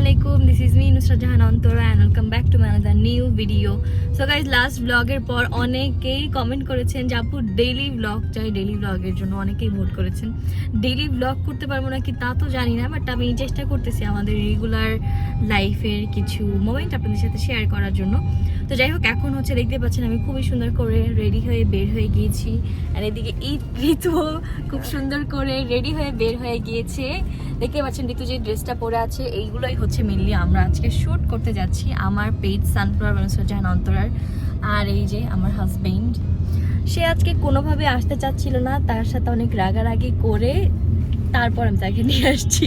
আলাইকুম this is me Nusrat Jahan Antara and welcome back to my another new video so guys last ব্লগের পর অনেকেই comment করেছেন যে আপু ডেইলি ব্লগ চাই ডেইলি ব্লগের জন্য অনেকেই ভোট করেছেন। ডেইলি ব্লগ করতে পারব নাকি তা তো জানি না বাট আমি চেষ্টা করতেছি আমাদের রেগুলার লাইফের কিছু মোমেন্ট আপনাদের সাথে শেয়ার করার জন্য। তো যাই হোক, এখন হচ্ছে দেখতে পাচ্ছেন আমি খুবই সুন্দর করে রেডি হয়ে বের হয়ে গিয়েছি। আর এদিকে ঈদ ঋতু খুব সুন্দর করে রেডি হয়ে বের হয়ে গিয়েছে। দেখতে পাচ্ছেন ঋতু যে ড্রেসটা পরে আছে, এইগুলোই হচ্ছে মেনলি আমরা আজকে শ্যুট করতে যাচ্ছি আমার পেজ সানফ্লাওয়ার বানাসর জাহান অন্তরার আর এই যে আমার হাজবেন্ড সে আজকে কোনোভাবে আসতে চাচ্ছিল না, তার সাথে অনেক রাগারাগি করে তারপর আমি তাকে নিয়ে আসছি।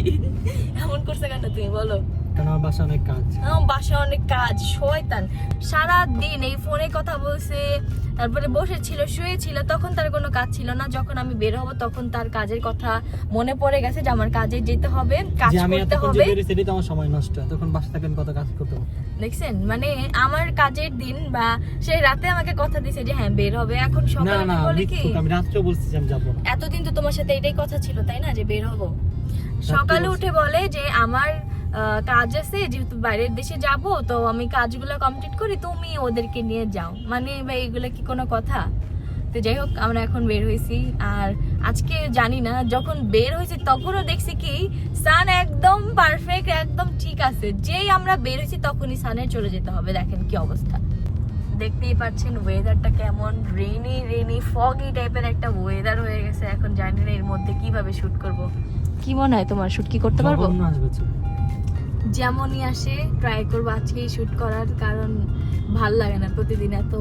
এমন করছে কেন তুমি? বলো। কারণ আমার বাসা অনেক কাজ। আমার বাসায় অনেক কাজ শয়তান। সারা দিন এই ফোনে কথা বলছে তারপরে বসেছিল শুয়েছিল তখন তার কোনো কাজ ছিল না। যখন আমি বের হব তখন তার কাজের কথা মনে পড়ে গেছে যে আমার কাজে যেতে হবে কাজ করতে হবে। তো আমার সময় নষ্ট। তখন বাসা থেকে আমি কত কাজ করতে দেখছেন? মানে আমার কাজের দিন বা সেই রাতে আমাকে কথা দিছে যে হ্যাঁ বের হবে। এখন সকালে বলে কি? আমি রাত্রেও বলছি যে আমি যাব এতদিন তো তোমার সাথে এটাই কথা ছিল তাই না? যে বের হব। সকালে উঠে বলে যে আমার কাজ আছে যেহেতু বাইরের দেশে যাব তো আমি কাজগুলো কমপ্লিট করি তুমি ওদেরকে নিয়ে যাও। মানে ভাই এগুলো কি কোনো কথা? তো যাই হোক আমরা এখন বের হয়েছি। আর আজকে জানি না যখন বের হয়েছি তখনও দেখছি কি সান একদম পারফেক্ট একদম ঠিক আছে। যেই আমরা বের হয়েছি তখনই সানে চলে যেতে হবে দেখেন কি অবস্থা। দেখতেই পাচ্ছেন ওয়েদারটা কেমন রেনি রেনি ফগি টাইপের একটা ওয়েদার হয়ে গেছে। এখন জানি না এর মধ্যে কীভাবে শুট করব। কি মনে হয় তোমার? শুট কি করতে পারব? আসবে। যেমনই আসে ট্রাই করব। আজকেই শুট করার কারণ ভালো লাগে না প্রতিদিন এত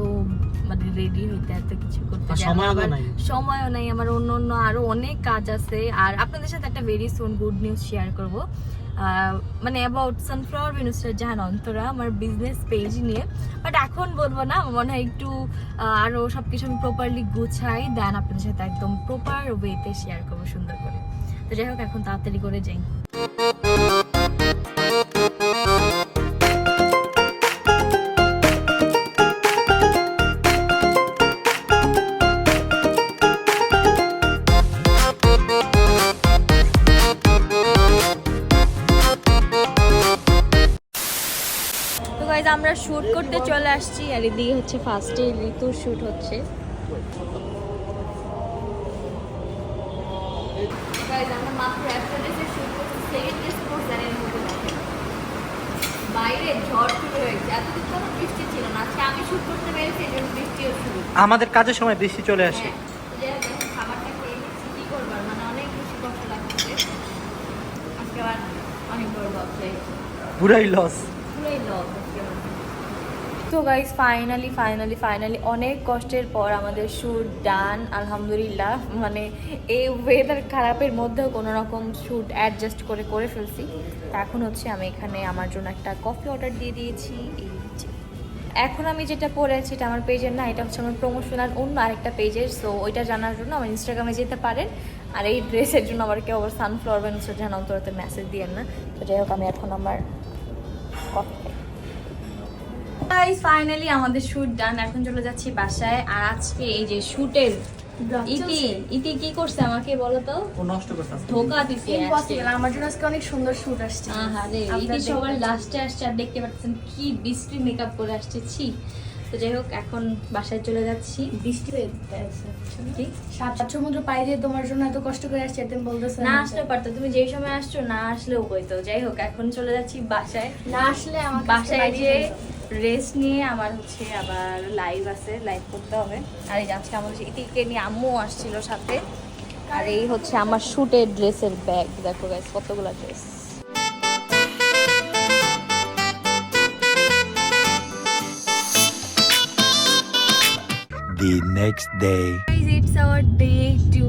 মানে রেডি হইতে এত কিছু করতে সময়ও নাই। আমার অন্য অন্য আরও অনেক কাজ আছে। আর আপনাদের সাথে একটা very soon good news share করব। মানে about sunflower minister Jahan Antara আমার বিজনেস পেজ নিয়ে। বাট এখন বলব না আমার মনে হয় একটু আহ, আরও সবকিছু আমি প্রপারলি গুছাই দেন আপনাদের সাথে একদম প্রপার ওয়েতে শেয়ার করব সুন্দর করে। তো যাই হোক এখন তাড়াতাড়ি করে যাই। গাইজ আমরা শুট করতে চলে আসছি আর এদিকে হচ্ছে ফার্স্টে ঋতুর শুট হচ্ছে। আমাদের কাজের সময় বৃষ্টি চলে আসে। হ্যাঁ, তো যাই হোক, এখন খাবারটা খেয়ে নিচ্ছি কি করবার মানে অনেক বেশি কষ্ট লাগছে। আজকে আবার অনেক বড় লস পুরোই লস তো গাইজ ফাইনালি ফাইনালি ফাইনালি অনেক কষ্টের পর আমাদের শ্যুট ডান আলহামদুলিল্লাহ। মানে এই ওয়েদার খারাপের মধ্যেও কোনো রকম শ্যুট অ্যাডজাস্ট করে করে ফেলছি। এখন হচ্ছে আমি এখানে আমার জন্য একটা কফি অর্ডার দিয়ে দিয়েছি। এই। এখন আমি যেটা পরে আছি এটা আমার পেজের না, এটা হচ্ছে আমার প্রমোশনাল অন্য আরেকটা পেজের সো ওইটা জানার জন্য আমার ইনস্টাগ্রামে যেতে পারেন। আর এই ড্রেসের জন্য আমার কেউ আবার সানফ্লাওয়ার বা জানা অন্তরতে মেসেজ দিয়েন না। তো যাই হোক, আমি এখন আমার কফি গাইস ফাইনালি আমাদের শুট ডান এখন চলে যাচ্ছি বাসায়। আর আজকে এই যে শুটের ইতি ইতি কি করছে আমাকে বলো তো? ও নষ্ট করতে ধোকা দিছে ইম্পসিবল আমার জন্য আজকে অনেক সুন্দর শুট আসছে। আহারে ইতি সবার লাস্টে আসছে আর দেখতে পাচ্ছেন কি বৃষ্টি মেকআপ করে আসছে। ছি। তো যাই হোক এখন বাসায় চলে যাচ্ছি। বৃষ্টি হয়ে কি? সাত সমুদ্র পাইরে তোমার জন্য এত কষ্ট করে আসছে তুমি বলতেছো না আসলে পারতো তুমি যেই সময় আসছো না আসলেও কইতো যাই হোক এখন চলে যাচ্ছি বাসায়। না আসলে আমার বাসায় যে রেস্ট নিয়ে আমার হচ্ছে আবার লাইভ আছে লাইভ করতে হবে। আর এই যে আজকে আমার হচ্ছে ইতিকে নিয়ে আম্মু আসছিল সাথে। আর এই হচ্ছে আমার শুটের ড্রেসের ব্যাগ দেখো গাইস কতগুলো dress the next day. It's our day two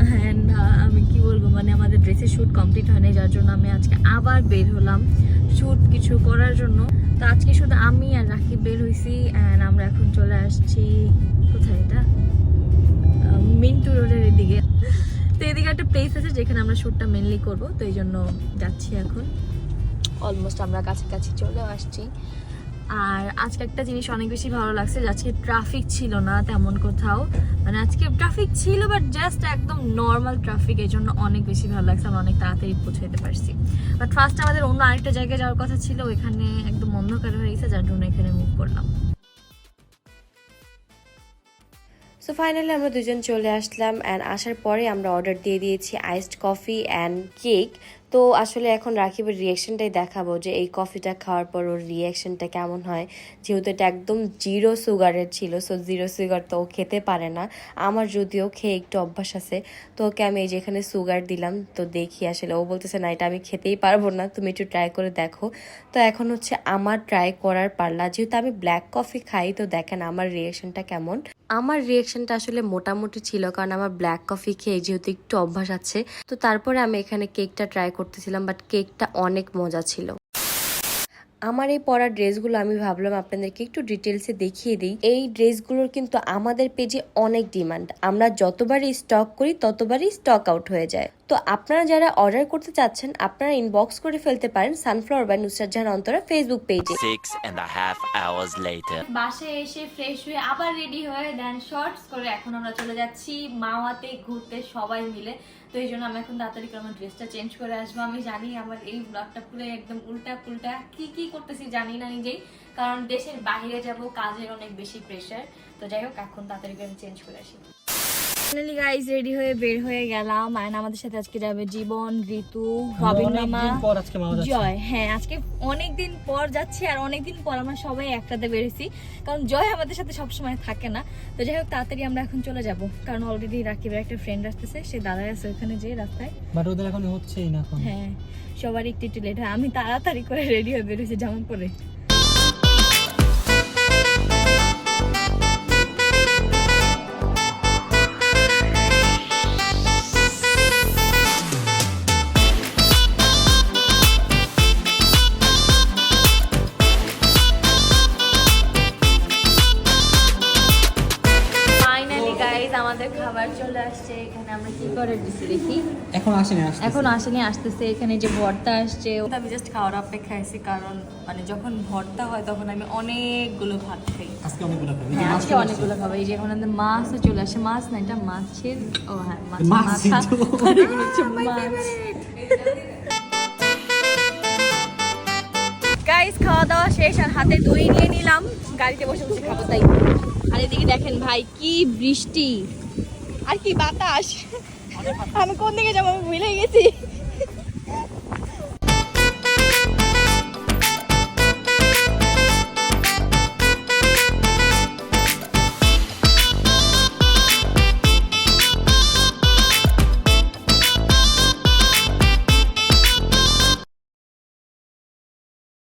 and আমি কি বলব মানে আমাদের ড্রেসের শ্যুট কমপ্লিট হয়নি যার জন্য আমি আজকে আবার বের হলাম। কিছু করার জন্য। তো আজকে শুধু আমি আর রাখি বের হয়েছি অ্যান্ড আমরা এখন চলে আসছি, কোথায় এটা? মিন্টু রোডের এদিকে। তো এদিকে একটা প্লেস আছে যেখানে আমরা শ্যুটটা মেনলি করব, তো এই জন্য যাচ্ছি এখন। অলমোস্ট আমরা কাছাকাছি চলেও আসছি। আর আজকে একটা জিনিস অনেক বেশি ভালো লাগছে যে আজকে ট্রাফিক ছিল না তেমন কোথাও। মানে আজকে ট্রাফিক ছিল বাট জাস্ট একদম নর্মাল ট্রাফিক এই জন্য অনেক বেশি ভালো লাগছে। আমরা অনেক তাড়াতাড়ি পৌঁছে যেতে পারছি। বাট ফার্স্ট আমাদের অন্য আরেকটা জায়গায় যাওয়ার কথা ছিল, ওইখানে একদম অন্ধকার হয়ে গেছে, যার জন্য এখানে মুভ করলাম। সো ফাইনালি আমরা দুজন চলে আসলাম অ্যান্ড আসার পরে আমরা অর্ডার দিয়ে দিয়েছি আইসড কফি অ্যান্ড কেক তো আসলে এখন রাকিবের রিয়াকশনটাই দেখাবো যে এই কফিটা খাওয়ার পর ওর রিয়াকশনটা কেমন হয়। যেহেতু এটা একদম জিরো সুগারের ছিল সো জিরো সুগার তো ও খেতে পারে না। আমার যদিও খেয়ে একটু অভ্যাস আছে, তো ওকে আমি এই যেখানে সুগার দিলাম, তো দেখি আসলে। ও বলতেছে, না, এটা আমি খেতেই পারব না, তুমি একটু ট্রাই করে দেখো। তো এখন হচ্ছে আমার ট্রাই করার পাল্লা, যেহেতু আমি ব্ল্যাক কফি খাই, তো দেখেন আমার রিয়াকশনটা কেমন। আমার রিয়েকশনটা আসলে মোটামুটি ছিল, কারণ আমার ব্ল্যাক কফি খেয়ে যেহেতু একটু অভ্যাস আছে, তো তারপরে আমি এখানে কেকটা ট্রাই করতেছিলাম বাট কেকটা অনেক মজা ছিল। আমার এই পরা ড্রেসগুলো আমি ভাবলাম আপনাদেরকে একটু ডিটেলসে দেখিয়ে দিই। এই ড্রেসগুলোর কিন্তু আমাদের পেজে অনেক ডিমান্ড আমরা যতবারই স্টক করি ততবারই স্টক আউট হয়ে যায়। তো আপনারা যারা অর্ডার করতে চাচ্ছেন আপনারা ইনবক্স করে ফেলতে পারেন sunflower by Nusrat Jahan Antara Facebook পেজে. বাসে এসে ফ্রেশ হয়ে আবার রেডি হয়ে দেন শর্টস করে এখন আমরা চলে যাচ্ছি মাওয়াতে ঘুরতে সবাই মিলে। তো এই জন্য আমি এখন তাড়াতাড়ি করে আমার ড্রেসটা চেঞ্জ করে আসব। আমি জানি আমার এই ব্লগটা পুরো একদম উল্টা পুল্টা কি কি করতেছি জানি না নিজেই। কারণ দেশের বাইরে যাব, কাজের অনেক বেশি প্রেশার তো যাই হোক, এখন তাড়াতাড়ি করে আমি চেঞ্জ করে আসি। ফাইনালি গাইজ রেডি হয়ে বের হয়ে গেলাম। আয়ন আমাদের সাথে আজকে যাবে জীবন ঋতু রবিন মামা জয়। হ্যাঁ আজকে অনেকদিন পর যাচ্ছি আর অনেকদিন পর আমরা সবাই একসাথে বেরিয়েছি। কারণ জয় আমাদের সাথে সবসময় থাকে না। তো যাই হোক তাড়াতাড়ি আমরা এখন চলে যাব। কারণ অলরেডি রাকিবের একটা ফ্রেন্ড আসতেছে সে দাঁড়ায় আছে ওখানে যে রাস্তায়। বাট ওদের এখন হচ্ছেই না হ্যাঁ সবার একটু একটু লেট হয়। আমি তাড়াতাড়ি করে রেডি হয়ে বেরোছি জামা পরে এখানে দিছি দেখি আসেনি এখন আসেনি আসতেছে। এখানে যে ভর্তা আসছে ওটা আমি জাস্ট খাওয়ার অপেক্ষা আছি কারণ মানে যখন ভর্তা হয় তখন আমি অনেকগুলো ভাত খাই। আজকে অনেকগুলো খাবি। হ্যাঁ আজকে অনেকগুলো খাব। এই যে এখন আমাদের মাছও চলে আসে। মাছ না এটা মাছের ও হ্যাঁ মাছ মাছ। মাছ গাইস খাওয়া দাওয়া শেষ আর হাতে দই নিয়ে নিলাম। গাড়িতে বসে বসে খাব তাই। আর এদিকে দেখেন ভাই কি বৃষ্টি। আর কি বাতাস। আমি কোন দিকে যাব আমি ভুলে গেছি।